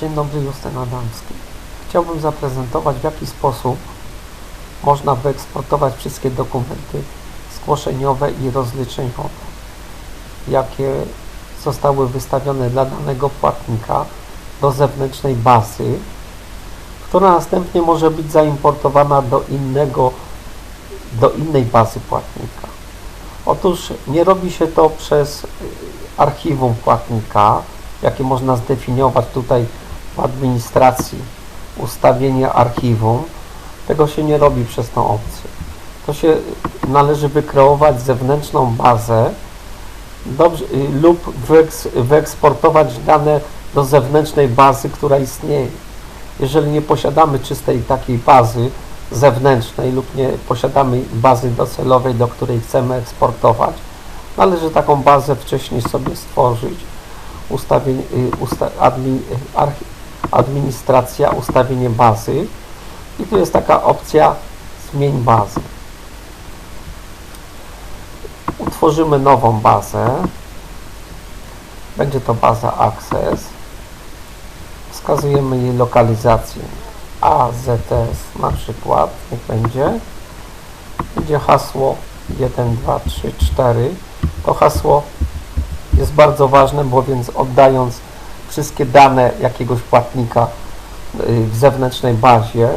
Dzień dobry, Justyn Adamski. Chciałbym zaprezentować, w jaki sposób można wyeksportować wszystkie dokumenty zgłoszeniowe i rozliczeniowe, jakie zostały wystawione dla danego płatnika do zewnętrznej bazy, która następnie może być zaimportowana do innego, do innej bazy płatnika. Otóż nie robi się to przez archiwum płatnika, jakie można zdefiniować tutaj administracji ustawienie archiwum. Tego się nie robi przez tą opcję. To się należy wykreować zewnętrzną bazę dobrze, y, lub wyeks, wyeksportować dane do zewnętrznej bazy, która istnieje. Jeżeli nie posiadamy czystej takiej bazy zewnętrznej lub nie posiadamy bazy docelowej, do której chcemy eksportować, należy taką bazę wcześniej sobie stworzyć. Ustawień, y, usta, admin, archi, administracja, ustawienie bazy i tu jest taka opcja zmień bazę. Utworzymy nową bazę. Będzie to baza Access. Wskazujemy jej lokalizację AZS na przykład, niech będzie. Będzie hasło 1, 2, 3, 4. To hasło jest bardzo ważne, bo więc oddając wszystkie dane jakiegoś płatnika y, w zewnętrznej bazie,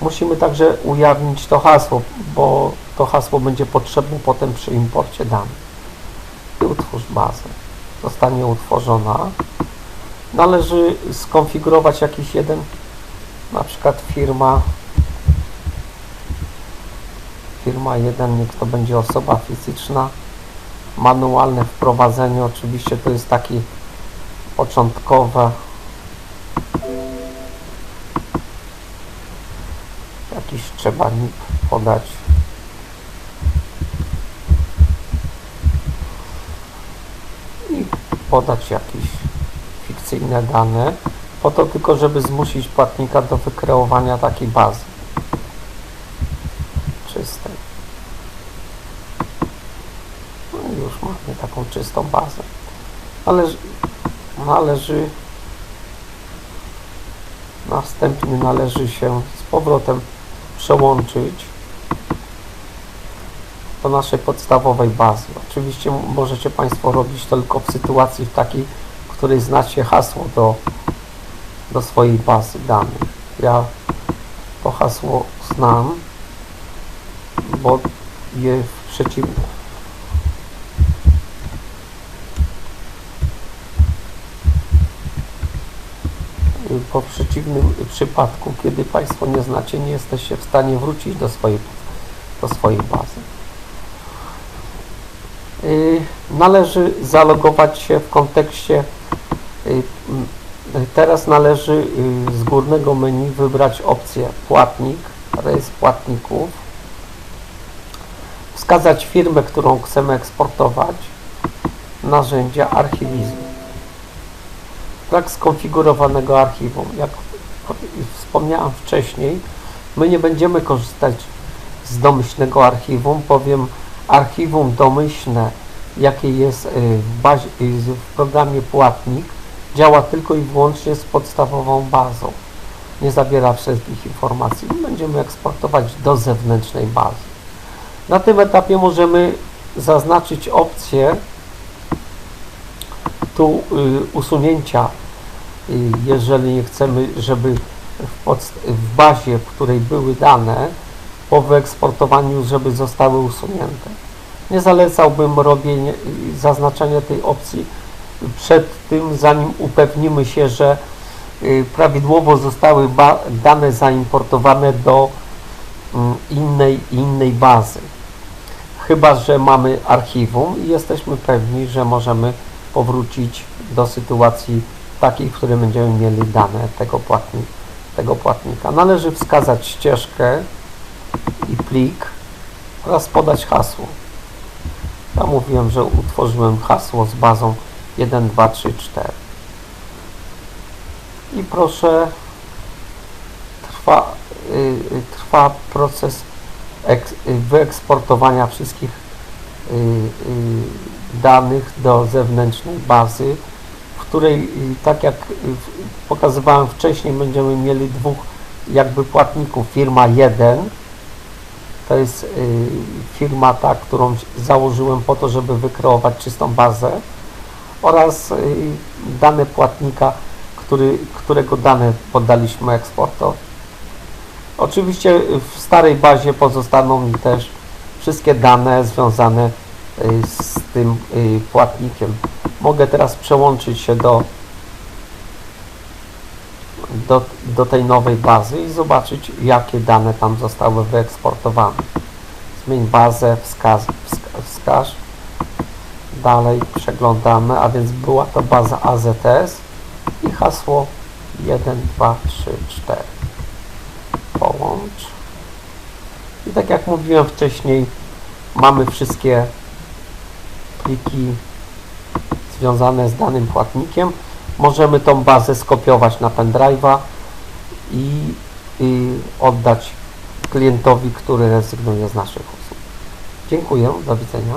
musimy także ujawnić to hasło, bo to hasło będzie potrzebne potem przy imporcie danych. I utwórz bazę. Zostanie utworzona. Należy skonfigurować jakiś jeden, na przykład firma firma 1, niech to będzie osoba fizyczna. Manualne wprowadzenie, oczywiście to jest taki początkowe jakiś trzeba NIP podać i podać jakieś fikcyjne dane po to tylko, żeby zmusić płatnika do wykreowania takiej bazy czystej. No i już mamy taką czystą bazę. Należy, należy następnie należy się z powrotem przełączyć do naszej podstawowej bazy. Oczywiście możecie Państwo robić to tylko w sytuacji w takiej, w której znacie hasło do, do swojej bazy danych. Ja to hasło znam, bo je w przeciwnym po przeciwnym przypadku, kiedy Państwo nie znacie, nie jesteście w stanie wrócić do swojej, do swojej bazy. Yy, należy zalogować się w kontekście yy, teraz należy yy, z górnego menu wybrać opcję płatnik, rejestr płatników wskazać firmę, którą chcemy eksportować narzędzia archiwizmu brak skonfigurowanego archiwum. Jak wspomniałem wcześniej, my nie będziemy korzystać z domyślnego archiwum, powiem archiwum domyślne, jakie jest y, w, bazie, y, w programie płatnik, działa tylko i wyłącznie z podstawową bazą. Nie zawiera wszelkich informacji. My będziemy eksportować do zewnętrznej bazy. Na tym etapie możemy zaznaczyć opcję tu y, usunięcia, y, jeżeli nie chcemy, żeby w, w bazie, w której były dane, po wyeksportowaniu, żeby zostały usunięte. Nie zalecałbym robienia, y, zaznaczania tej opcji przed tym, zanim upewnimy się, że prawidłowo zostały dane zaimportowane do mm, innej, innej bazy. Chyba, że mamy archiwum i jesteśmy pewni, że możemy powrócić do sytuacji takiej, w której będziemy mieli dane tego, płatni, tego płatnika. Należy wskazać ścieżkę i plik oraz podać hasło. Ja mówiłem, że utworzyłem hasło z bazą 1, 2, 3, 4. I proszę, trwa, y, trwa proces ek, wyeksportowania wszystkich y, y, danych do zewnętrznej bazy, w której, y, tak jak y, pokazywałem wcześniej, będziemy mieli dwóch jakby płatników. Firma 1 to jest y, firma ta, którą założyłem po to, żeby wykreować czystą bazę oraz y, dane płatnika, który, którego dane poddaliśmy eksportowi. Oczywiście w starej bazie pozostaną mi też wszystkie dane związane y, z tym y, płatnikiem. Mogę teraz przełączyć się do, do, do tej nowej bazy i zobaczyć, jakie dane tam zostały wyeksportowane. Zmień bazę, wskaz, wska- wskaż. Dalej przeglądamy, a więc była to baza AZS i hasło 1, 2, 3, 4. Połącz. I tak jak mówiłem wcześniej, mamy wszystkie pliki związane z danym płatnikiem. Możemy tą bazę skopiować na pendrive'a i, i oddać klientowi, który rezygnuje z naszych usług. Dziękuję, do widzenia.